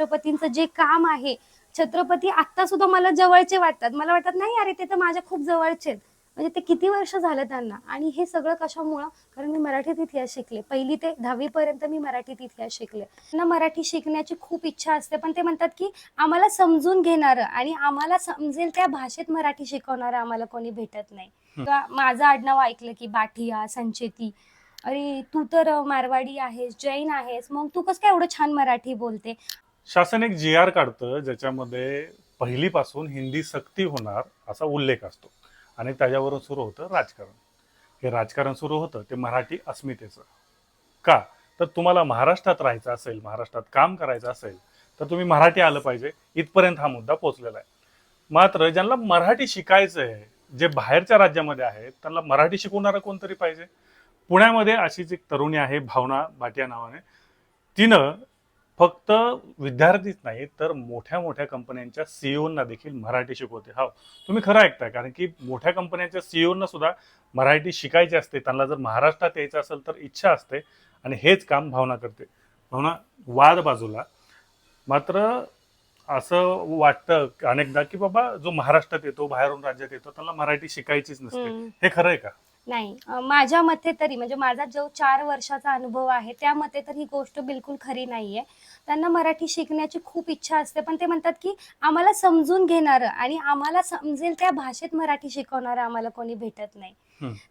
छत्रपतींचं जे काम आहे छत्रपती आता सुद्धा मला जवळचे वाटतात. मला वाटतात नाही अरे ते तर माझ्या खूप जवळचे म्हणजे ते किती वर्ष झालं त्यांना? आणि हे सगळं कशामुळं? कारण मी मराठीत इतिहास शिकले. पहिली ते दहावी पर्यंत मी मराठीत इतिहास शिकले. त्यांना मराठी शिकण्याची खूप इच्छा असते पण ते म्हणतात की आम्हाला समजून घेणारं आणि आम्हाला समजेल त्या भाषेत मराठी शिकवणारं आम्हाला कोणी भेटत नाही. किंवा माझं आडनाव ऐकलं की बाठिया संचेती. अरे तू तर मारवाडी आहेस जैन आहेस. मग तू कसं काय एवढं छान मराठी बोलते? शासन एक जी आर काढतं ज्याच्यामध्ये पहिलीपासून हिंदी सक्ती होणार असा उल्लेख असतो. आणि त्याच्यावरून सुरू होतं राजकारण. हे राजकारण सुरू होतं ते मराठी अस्मितेचं. का? तर तुम्हाला महाराष्ट्रात राहायचं असेल महाराष्ट्रात काम करायचं असेल तर तुम्ही मराठी आलं पाहिजे. इथपर्यंत हा मुद्दा पोचलेला आहे. मात्र ज्यांना मराठी शिकायचं आहे जे बाहेरच्या राज्यामध्ये आहेत त्यांना मराठी शिकवणारं कोणतरी पाहिजे? पुण्यामध्ये अशीच एक तरुणी आहे भावना भाटिया नावाने. तिनं फक्त विद्यार्थीच नाही तर मोठ्या मोठ्या कंपन्यांच्या सीईओना देखील मराठी शिकवते. हा तुम्ही खरं ऐकताय कारण की मोठ्या कंपन्यांच्या सीईओना सुद्धा मराठी शिकायची असते. त्यांना जर महाराष्ट्रात यायचं असेल तर इच्छा असते आणि हेच काम भावना करते. भावना वाद बाजूला. मात्र असं वाटतं अनेकदा की बाबा जो महाराष्ट्रात येतो बाहेरून राज्यात येतो त्याला मराठी शिकायचीच नसते. हे खरं आहे का? नाही. माझ्या मते तरी म्हणजे माझा जो चार वर्षाचा अनुभव आहे त्या मते तर ही गोष्ट बिलकुल खरी नाहीये. त्यांना मराठी शिकण्याची खूप इच्छा असते पण ते म्हणतात की आम्हाला समजून घेणारं आणि आम्हाला समजेल त्या भाषेत मराठी शिकवणारं आम्हाला कोणी भेटत नाही.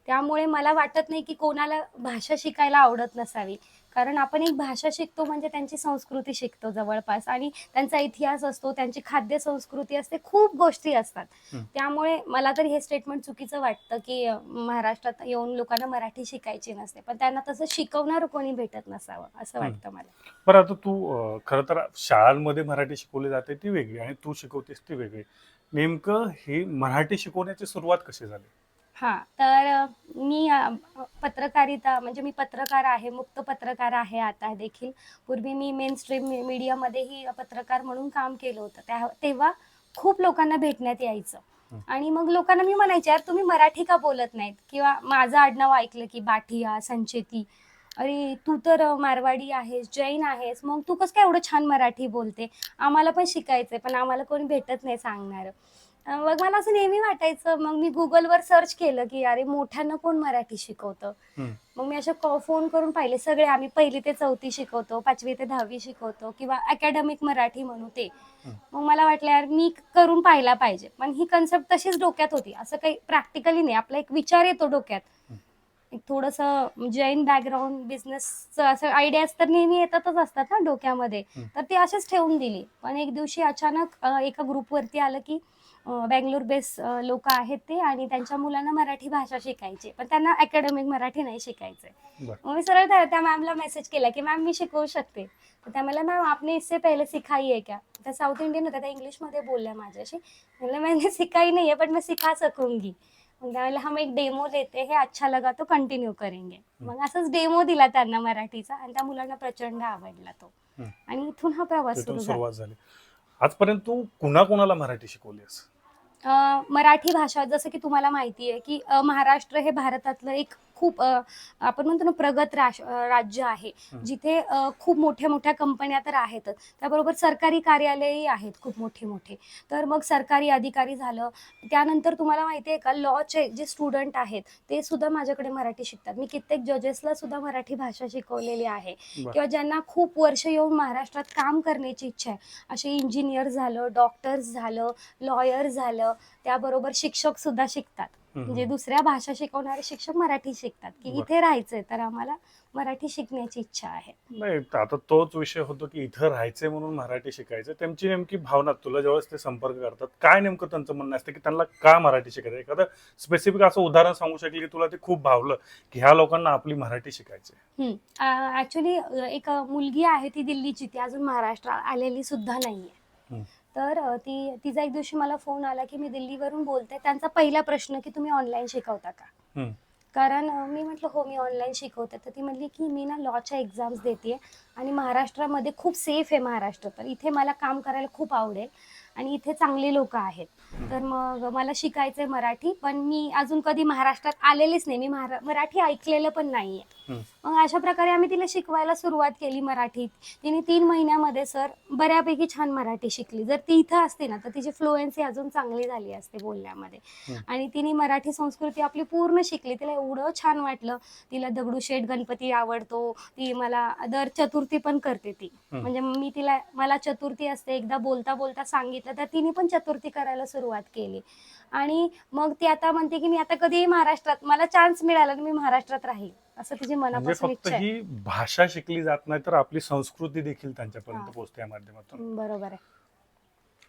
त्यामुळे मला वाटत नाही की कोणाला भाषा शिकायला आवडत नसावी कारण आपण एक भाषा शिकतो म्हणजे त्यांची संस्कृती शिकतो जवळपास आणि त्यांचा इतिहास असतो त्यांची खाद्य संस्कृती असते खूप गोष्टी असतात. त्यामुळे मला तर हे स्टेटमेंट चुकीचं वाटतं की महाराष्ट्रात येऊन लोकांना मराठी शिकायची नसते पण त्यांना तसं शिकवणारं कोणी भेटत नसावं असं. वाटतं मला बरं आता तू खरं तर शाळांमध्ये मराठी शिकवली जाते ती वेगळी आणि तू शिकवतेस ती वेगळी. नेमकं ही मराठी शिकवण्याची सुरुवात कशी झाली? हा तर मी पत्रकारिता म्हणजे मी पत्रकार आहे मुक्त पत्रकार आहे आता देखील. पूर्वी मी मेन स्ट्रीम मीडियामध्येही पत्रकार म्हणून काम केलं होतं. त्या तेव्हा खूप लोकांना भेटण्यात यायचं. आणि मग लोकांना मी म्हणायचे यार तुम्ही मराठी का बोलत नाहीत? किंवा माझं आडनाव ऐकलं की बाठिया संचेती अरे तू तर मारवाडी आहेस जैन आहेस मग तू कसं काय एवढं छान मराठी बोलते? आम्हाला पण शिकायचंय पण आम्हाला कोणी भेटत नाही सांगणार. मग मला असं नेहमी वाटायचं मग मी गुगलवर सर्च केलं की अरे मोठ्यांना कोण मराठी शिकवतं. मग मी अशा फोन करून पाहिले सगळे आम्ही पहिली ते चौथी शिकवतो पाचवी ते दहावी शिकवतो किंवा अकॅडमिक मराठी म्हणू ते. मग मला वाटलं यार मी करून पाहायला पाहिजे. पण ही कन्सेप्ट तशीच डोक्यात होती. असं काही प्रॅक्टिकली नाही. आपला एक विचार येतो डोक्यात. एक थोडंसं जैन बॅकग्राऊंड बिझनेसचं असं आयडियाज तर नेहमी येतातच असतात ना डोक्यामध्ये. तर ती अशीच ठेवून दिली. पण एक दिवशी अचानक एका ग्रुपवरती आलं की बँगलोर बेस लोक आहेत ते आणि त्यांच्या मुलांना मराठी भाषा शिकायची. पण त्यांना अकॅडमिक मराठी नाही शिकायचंय. मी सरळ त्या- मॅमला मेसेज केला की मॅम मी शिकवू शकते. तर त्या मला मॅम आपने इससे पहले सिखाई है क्या? त्या साऊथ इंडियन होत्या त्या इंग्लिशमध्ये बोलल्या माझ्याशी. म्हणलं मैंने सिखाई नहीं है बट मैं सिखा सकूंगी. त्यावेळेला हम एक डेमो देते हे अच्छा लगा तो कंटिन्यू करेंगे. मग असंच डेमो दिला त्यांना मराठीचा आणि त्या मुलांना प्रचंड आवडला तो. आणि इथून हा प्रवास तिथून सुरू झाला सुरुवात झाली. आजपर्यंत तू कुणाकुणाला मराठी शिकवलीस अ, मराठी भाषा जसं की तुम्हाला माहिती आहे की अ, महाराष्ट्र हे भारतातलं एक खूप आपण म्हणतो ना प्रगत राज्य आहे. जिथे खूप मोठ्या मोठ्या कंपन्या तर आहेतच त्याबरोबर सरकारी कार्यालयही आहेत खूप मोठे मोठे तर मग सरकारी अधिकारी झालं. त्यानंतर तुम्हाला माहिती आहे का लॉचे जे स्टुडंट आहेत ते सुद्धा माझ्याकडे मराठी शिकतात. मी कित्येक जजेसला सुद्धा मराठी भाषा शिकवलेली आहे. किंवा ज्यांना खूप वर्ष येऊन महाराष्ट्रात काम करण्याची इच्छा आहे. असे इंजिनियर झालं डॉक्टर्स झालं लॉयर झालं त्याबरोबर शिक्षक सुद्धा शिकतात. म्हणजे दुसऱ्या भाषा शिकवणारे शिक्षक मराठी शिकतात की. इथे राहायचंय तर आम्हाला मराठी शिकण्याची इच्छा आहे. नाही आता तोच विषय होतो की इथं राहायचंय म्हणून मराठी शिकायचं. त्यांची नेमकी भावना तुला ज्यावेळेस ते संपर्क करतात काय नेमकं त्यांचं म्हणणं असतं की त्यांना का मराठी शिकायचं एखादं स्पेसिफिक असं उदाहरण सांगू शकेल की तुला ते खूप भावलं की ह्या लोकांना आपली मराठी शिकायची ऍक्च्युली एक मुलगी आहे ती दिल्लीची ती अजून महाराष्ट्र आलेली सुद्धा नाहीये. तर ती तिचा एक दिवशी मला फोन आला की मी दिल्लीवरून बोलते. त्यांचा पहिला प्रश्न की तुम्ही ऑनलाईन शिकवता का. कारण मी म्हटलं हो मी ऑनलाईन शिकवते. तर ती म्हणली की मी ना लॉच्या एक्झाम्स देते आणि महाराष्ट्रामध्ये खूप सेफ आहे महाराष्ट्र तर इथे मला काम करायला खूप आवडेल आणि इथे चांगले लोक आहेत. तर मग मला शिकायचंय मराठी पण मी अजून कधी महाराष्ट्रात आलेलीच नाही. मी महारा- मराठी ऐकलेलं पण नाहीये. मग अशा प्रकारे आम्ही तिला शिकवायला सुरुवात केली मराठीत तिने तीन महिन्यामध्ये सर बऱ्यापैकी छान मराठी शिकली. जर ती इथं असते ना तर तिची फ्लुएन्सी अजून चांगली झाली असते बोलण्यामध्ये. आणि तिने मराठी संस्कृती आपली पूर्ण शिकली. तिला एवढं छान वाटलं. तिला दगडूशेठ गणपती आवडतो. ती मला दर चतुर्थी पण करते ती. म्हणजे मी तिला मला चतुर्थी असते एकदा बोलता बोलता सांगितलं तर तिने पण चतुर्थी करायला सुरुवात केली. आणि मग ती आता म्हणते की मी आता कधीही महाराष्ट्रात मला चान्स मिळाला तर मी महाराष्ट्रात राहील असं तिची म्हणजे मनापासून फक्त इच्छा आहे. ही भाषा शिकली जात नाही तर आपली संस्कृती देखील त्यांच्यापर्यंत हा. पोहोचते या माध्यमातून. बरोबर आहे.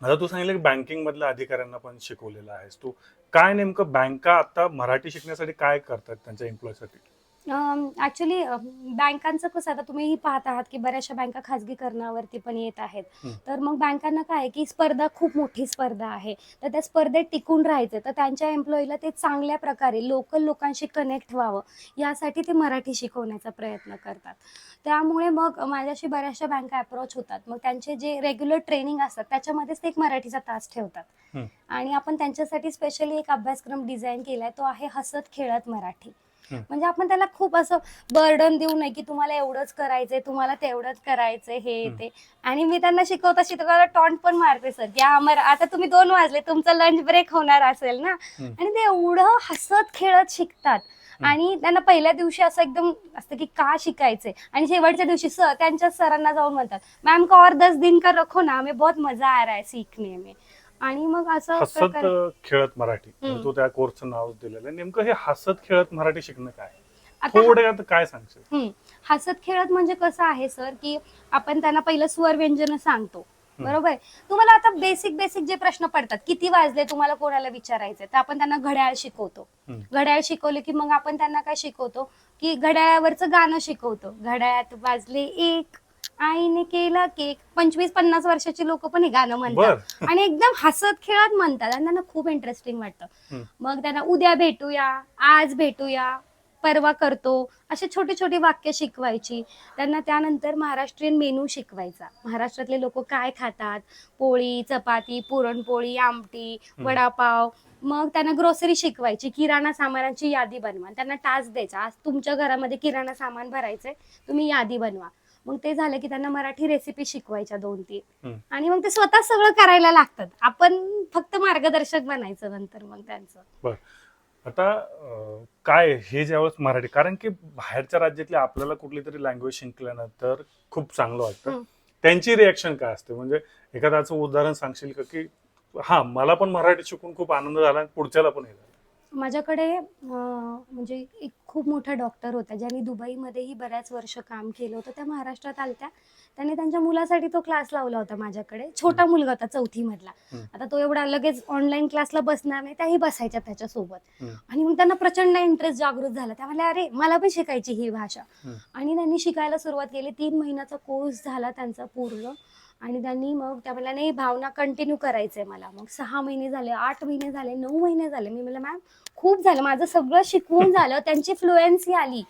आता तू सांगितलं की बँकिंग मधल्या अधिकाऱ्यांना पण शिकवलेलं आहेस. तू काय नेमकं बँका आता मराठी शिकण्यासाठी काय करतात त्यांच्या एम्प्लॉयसाठी ऍक्च्युली बँकांचं कसं आता तुम्हीही पाहत आहात की बऱ्याचशा बँका खाजगीकरणावरती पण येत आहेत. तर मग बँकांना काय की स्पर्धा खूप मोठी स्पर्धा आहे तर त्या स्पर्धेत टिकून राहायचं तर त्यांच्या एम्प्लॉईला ते चांगल्या प्रकारे लोकल लोकांशी कनेक्ट व्हावं यासाठी ते मराठी शिकवण्याचा प्रयत्न करतात त्यामुळे मग माझ्याशी बऱ्याचशा बँका अप्रोच होतात मग त्यांचे जे रेग्युलर ट्रेनिंग असतात त्याच्यामध्येच ते एक मराठीचा तास ठेवतात. आणि आपण त्यांच्यासाठी स्पेशली एक अभ्यासक्रम डिझाईन केलाय तो आहे हसत खेळत मराठी. म्हणजे आपण त्याला खूप असं बर्डन देऊ नये की तुम्हाला एवढंच करायचंय तुम्हाला तेवढंच करायचंय हे. ते. आणि मी त्यांना शिकवता शिकवता टॉन्ट पण मारते सर. की आमर आता तुम्ही दोन वाजले तुमचा लंच ब्रेक होणार असेल ना. आणि ते एवढं हसत खेळत शिकतात. आणि त्यांना पहिल्या दिवशी असं एकदम असतं की का शिकायचंय? आणि शेवटच्या दिवशी सर त्यांच्या सरांना जाऊन म्हणतात मॅम का और दस दिन का रखो ना? हमें बहुत मजा आ रहा है सीखने में. आणि मग असं हसत प्रकारे- खेळत मराठी. म्हणजे. तू त्या कोर्सचं नाव दिलेलं आहे. नेमकं हे हसत खेळत मराठी शिकणं काय? आता थोडक्यात काय सांगशील? हम्म. हसत खेळत म्हणजे कसं आहे सर की आपण त्यांना पहिलं स्वर व्यंजन सांगतो बरोबर? तुम्हाला आता बेसिक बेसिक जे प्रश्न पडतात किती वाजले तुम्हाला कोणाला विचारायचे तर आपण त्यांना घड्याळ शिकवतो. हम्म. घड्याळ शिकवले की मग आपण त्यांना काय शिकवतो? की घड्याळावरचं गाणं शिकवतो. घड्याळात वाजले एक आईने केला केक. पंचवीस पन्नास वर्षाची लोक पण हे गाणं म्हणतात. आणि एकदम हसत खेळत म्हणतात. आणि त्यांना खूप इंटरेस्टिंग वाटतं. मग त्यांना उद्या भेटूया आज भेटूया परवा करतो असे छोटे छोटे वाक्य शिकवायची. त्यांना त्यानंतर महाराष्ट्रीयन मेनू शिकवायचा. महाराष्ट्रातले लोक काय खातात? पोळी चपाती पुरणपोळी आमटी. वडापाव. मग त्यांना ग्रोसरी शिकवायची. किराणा सामानाची यादी बनवा. त्यांना टास्क द्यायचा. आज तुमच्या घरामध्ये किराणा सामान भरायचंय तुम्ही यादी बनवा. मग ते झालं की त्यांना मराठी रेसिपी शिकवायच्या दोन तीन. आणि मग ते स्वतः सगळं करायला लागतात. आपण फक्त मार्गदर्शक बनायचं नंतर मग त्यांचं. आता काय हे ज्यावेळेस मराठी कारण की बाहेरच्या राज्यातली आपल्याला कुठली तरी लँग्वेज शिकल्यानंतर खूप चांगलं वाटतं. त्यांची रिॲक्शन काय असते? म्हणजे एखाद्याचं उदाहरण सांगशील का की हा मला पण मराठी शिकून खूप आनंद झाला आणि पुढच्याला पण हे माझ्याकडे म्हणजे एक खूप मोठा डॉक्टर होता ज्यांनी दुबईमध्येही बऱ्याच वर्ष काम केलं होतं. त्या महाराष्ट्रात आलत्या. त्यांनी त्यांच्या मुलासाठी तो क्लास लावला होता माझ्याकडे. छोटा मुलगा होता चौथी मधला हम्म. आता तो एवढा लगेच ऑनलाईन क्लासला बसणार नाही. त्याही बसायच्या त्याच्यासोबत. आणि मग त्यांना प्रचंड इंटरेस्ट जागृत झाला. त्या म्हणल्या अरे मला पण शिकायची ही भाषा. आणि त्यांनी शिकायला सुरुवात केली. तीन महिन्याचा कोर्स झाला त्यांचा पूर्ण. आणि त्यांनी मग त्या म्हणल्या नाही भावना कंटिन्यू करायचंय मला. मग सहा महिने झाले आठ महिने झाले नऊ महिने झाले. मी म्हणलं मॅम खूप झालं. माझं सगळं शिकवून झालं. त्यांची फ्लुएन्सी आली.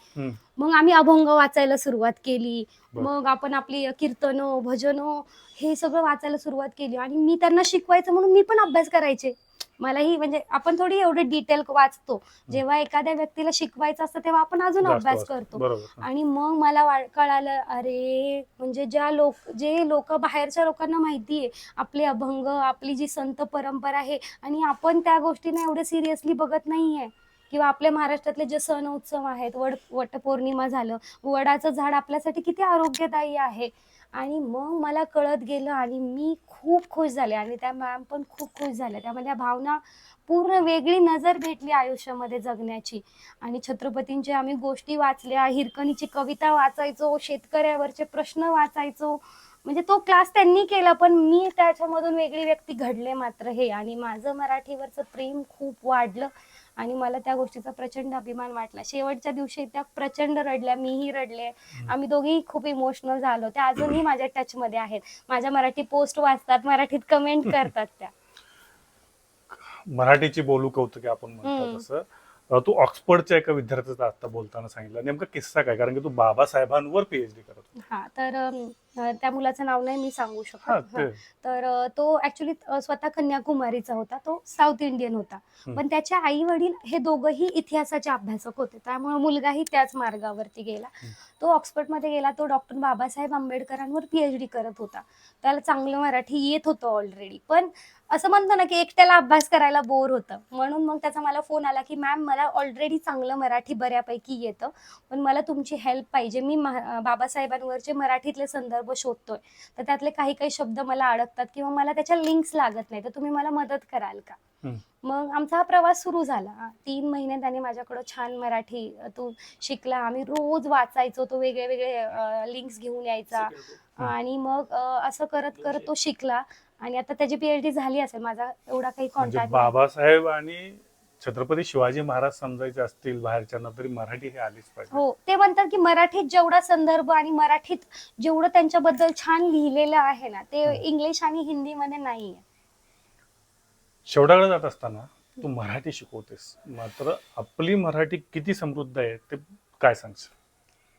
मग आम्ही अभंग वाचायला सुरुवात केली. मग आपण आपली कीर्तनो भजनो हे सगळं वाचायला सुरुवात केली. आणि मी त्यांना शिकवायचं म्हणून मी पण अभ्यास करायचे. मलाही म्हणजे आपण थोडी एवढे डिटेल वाचतो. जेव्हा एखाद्या व्यक्तीला शिकवायचं असतं तेव्हा आपण अजून अभ्यास. करतो. आणि मग मला कळालं अरे म्हणजे ज्या लोक जे लोक बाहेरच्या लोकांना माहिती आहे आपले अभंग आपली जी संत परंपरा आहे आणि आपण त्या गोष्टींना एवढे सिरियसली बघत नाहीये. किंवा आपल्या महाराष्ट्रातले जे सण उत्सव आहेत वड वटपौर्णिमा झालं वडाचं झाड आपल्यासाठी किती आरोग्यदायी आहे. आणि मग मला कळत गेलं आणि मी खूप खुश झाले आणि त्या मॅम पण खूप खुश झाल्या. त्यामध्ये भावना पूर्ण वेगळी नजर भेटली आयुष्यामध्ये जगण्याची. आणि छत्रपतींच्या आम्ही गोष्टी वाचल्या हिरकणीची कविता वाचायचो शेतकऱ्यावरचे प्रश्न वाचायचो. म्हणजे तो क्लास त्यांनी केला पण मी त्याच्यामधून वेगळी व्यक्ती घडले मात्र हे. आणि माझं मराठीवरचं प्रेम खूप वाढलं. आणि मला त्या गोष्टीचा प्रचंड अभिमान वाटला. शेवटच्या दिवशी त्या प्रचंड रडल्या मीही रडले. आम्ही दोघेही खूप इमोशनल झालो. त्या अजूनही माझ्या टच मध्ये आहेत. माझ्या मराठी पोस्ट वाचतात मराठीत कमेंट करतात त्या. मराठीची बोलू कौतुके आपण म्हणतो. तसं तू ऑक्सफर्डच्या एका विद्यार्थ्याचा आता बोलताना सांगितलं. नेमका किस्सा काय? कारण की तू बाबासाहेबांवर पीएचडी करत. हा तर त्या मुलाचं नाव नाही मी सांगू शकत. हा. तर तो ऍक्च्युली स्वतः कन्याकुमारीचा होता. तो साऊथ इंडियन होता. पण त्याचे आई वडील हे दोघंही इतिहासाचे अभ्यासक होते. त्यामुळे मुलगाही त्याच मार्गावरती गेला. तो ऑक्सफर्डमध्ये गेला. तो डॉक्टर बाबासाहेब आंबेडकरांवर पीएचडी करत होता. त्याला चांगलं मराठी येत होतं ऑलरेडी पण असं म्हणतो ना की एकट्याला अभ्यास करायला बोर होतं. म्हणून मग त्याचा मला फोन आला की मॅम मला ऑलरेडी चांगलं मराठी बऱ्यापैकी येतं. पण मला तुमची हेल्प पाहिजे. मी बाबासाहेबांवरचे मराठीतले संदर्भ शोधतोय. तर त्यातले काही काही शब्द मला अडकतात किंवा मला त्याच्या लिंक्स लागत नाही तर तुम्ही मला मदत कराल का. मग आमचा हा प्रवास सुरू झाला. तीन महिने त्याने माझ्याकडं छान मराठी तो शिकला. आम्ही रोज वाचायचो तो वेगळे वेगळे लिंक्स घेऊन यायचा. आणि मग असं करत करत तो शिकला. आणि आता त्याची पीएचडी झाली असेल. माझा एवढा काही म्हणजे कॉन्टॅक्ट बाबासाहेब आणि छत्रपती शिवाजी महाराज समजायचे असतील बाहेरच्यांना तरी मराठी हे आलीच पाहिजे. हो ते म्हणतात की मराठीत जेवढा संदर्भ आणि मराठीत जेवढं त्यांच्याबद्दल छान लिहिलेलं आहे ना ते. इंग्लिश आणि हिंदीमध्ये नाहीये. शेवटाकडे जात असताना तू मराठी शिकवतेस. मात्र आपली मराठी किती समृद्ध आहे ते काय सांगशील?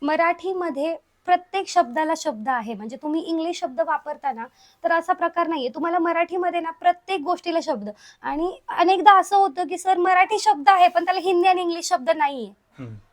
मराठीमध्ये प्रत्येक शब्दाला शब्द आहे. म्हणजे तुम्ही इंग्लिश शब्द वापरताना तर असा प्रकार नाहीये. तुम्हाला मराठीमध्ये ना प्रत्येक गोष्टीला शब्द. आणि अनेकदा असं होतं की सर मराठी शब्द आहे पण त्याला हिंदी आणि इंग्लिश शब्द नाहीये.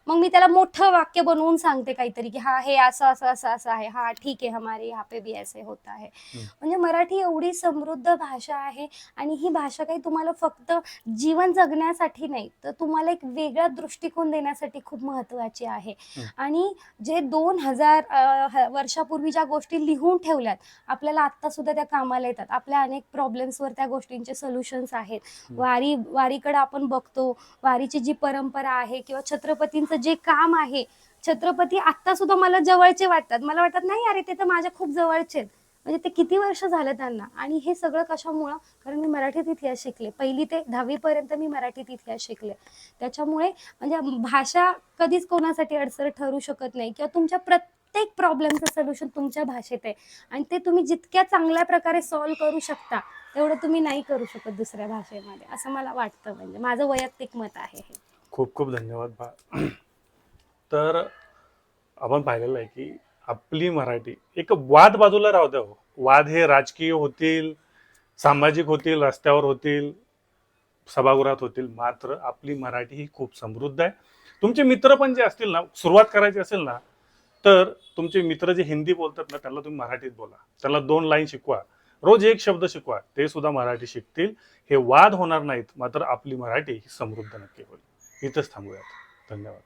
मग मी त्याला मोठं वाक्य बनवून सांगते काहीतरी की हा हे असं असं असं असं आहे हा ठीक आहे हमारे यहाँ पे भी ऐसे होता है हम्म. म्हणजे मराठी एवढी समृद्ध भाषा आहे आणि ही भाषा काही तुम्हाला फक्त जीवन जगण्यासाठी नाही तर तुम्हाला एक वेगळा दृष्टिकोन देण्यासाठी खूप महत्वाची आहे. आणि जे दोन हजार वर्षापूर्वी ज्या गोष्टी लिहून ठेवल्यात आपल्याला आत्ता सुद्धा त्या कामाला येतात आपल्या अनेक प्रॉब्लेम्सवर त्या गोष्टींचे सोल्युशन्स आहेत. वारी वारीकडे आपण बघतो वारीची जी परंपरा आहे किंवा छत्रपतींचं जे काम आहे. छत्रपती आता सुद्धा मला जवळचे वाटतात. मला वाटतात नाही अरे ते तर माझ्या खूप जवळचे आहेत. म्हणजे ते किती वर्ष झालं त्यांना? आणि हे सगळं कशामुळं? कारण मी मराठीत इतिहास शिकले. पहिली ते दहावीपर्यंत मी मराठीत इतिहास शिकले. त्याच्यामुळे म्हणजे भाषा कधीच कोणासाठी अडसर ठरू शकत नाही किंवा तुमच्या प्रत्येक प्रॉब्लेमचं सोल्युशन तुमच्या भाषेत आहे. आणि ते तुम्ही जितक्या चांगल्या प्रकारे सॉल्व्ह करू शकता तेवढं तुम्ही नाही करू शकत दुसऱ्या भाषेमध्ये. असं मला वाटतं. म्हणजे माझं वैयक्तिक मत आहे खूप खूप धन्यवाद बा तर आपण पाहिलेलं आहे की आपली मराठी एक वाद बाजूला राहू द्या हो. वाद हे राजकीय होतील सामाजिक होतील रस्त्यावर होतील सभागृहात होतील. मात्र आपली मराठी ही खूप समृद्ध आहे. तुमचे मित्र पण जे असतील ना सुरुवात करायची असेल ना तर तुमचे मित्र जे हिंदी बोलतात ना त्यांना तुम्ही मराठीत बोला. त्यांना दोन लाईन शिकवा. रोज एक शब्द शिकवा. ते सुद्धा मराठी शिकतील. हे वाद होणार नाहीत मात्र आपली मराठी ही समृद्ध नक्की होईल. इथंच थांबूयात. धन्यवाद.